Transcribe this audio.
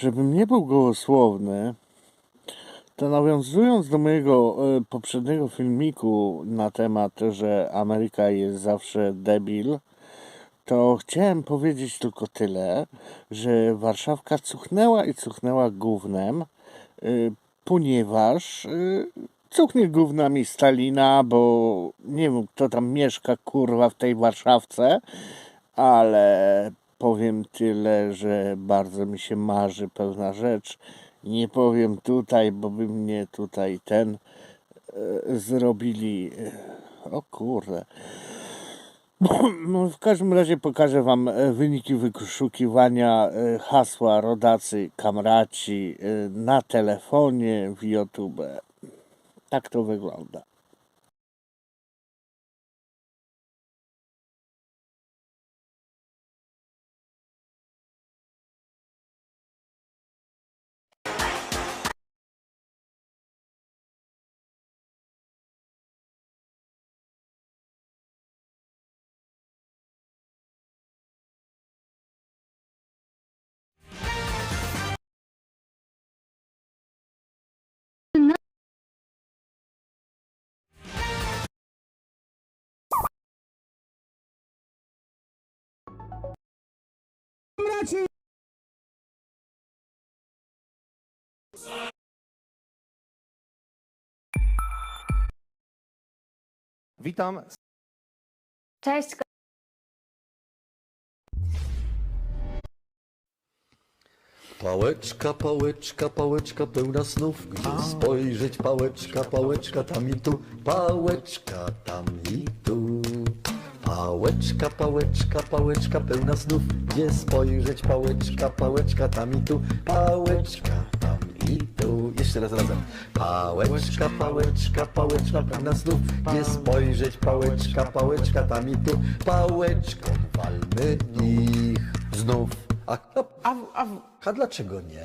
Żebym nie był gołosłowny, to nawiązując do mojego e, poprzedniego filmiku na temat, że Ameryka jest zawsze debil, to chciałem powiedzieć tylko tyle, że Warszawka cuchnęła i cuchnęła gównem, y, ponieważ y, cuchnie gównami Stalina, bo nie wiem kto tam mieszka kurwa w tej Warszawce, ale powiem tyle, że bardzo mi się marzy pewna rzecz. Nie powiem tutaj, bo by mnie tutaj ten e, zrobili. e, O kurde. No, w każdym razie pokażę Wam e, wyniki wyszukiwania e, hasła rodacy kamraci na telefonie w YouTube. Tak to wygląda. Witam. Cześć, Pałeczka, pałeczka, pałeczka pełna snów, gdzie spojrzeć pałeczka, pałeczka tam i tu, pałeczka tam i tu. Pałeczka, pałeczka, pałeczka pełna snów, gdzie spojrzeć pałeczka, pałeczka tam i tu, pałeczka tam i tu. Jeszcze raz razem. Pałeczka, pałeczka, pałeczka pełna snów, gdzie spojrzeć pałeczka, pałeczka tam i tu, pałeczką walmy ich znów. A, a, a, a dlaczego nie?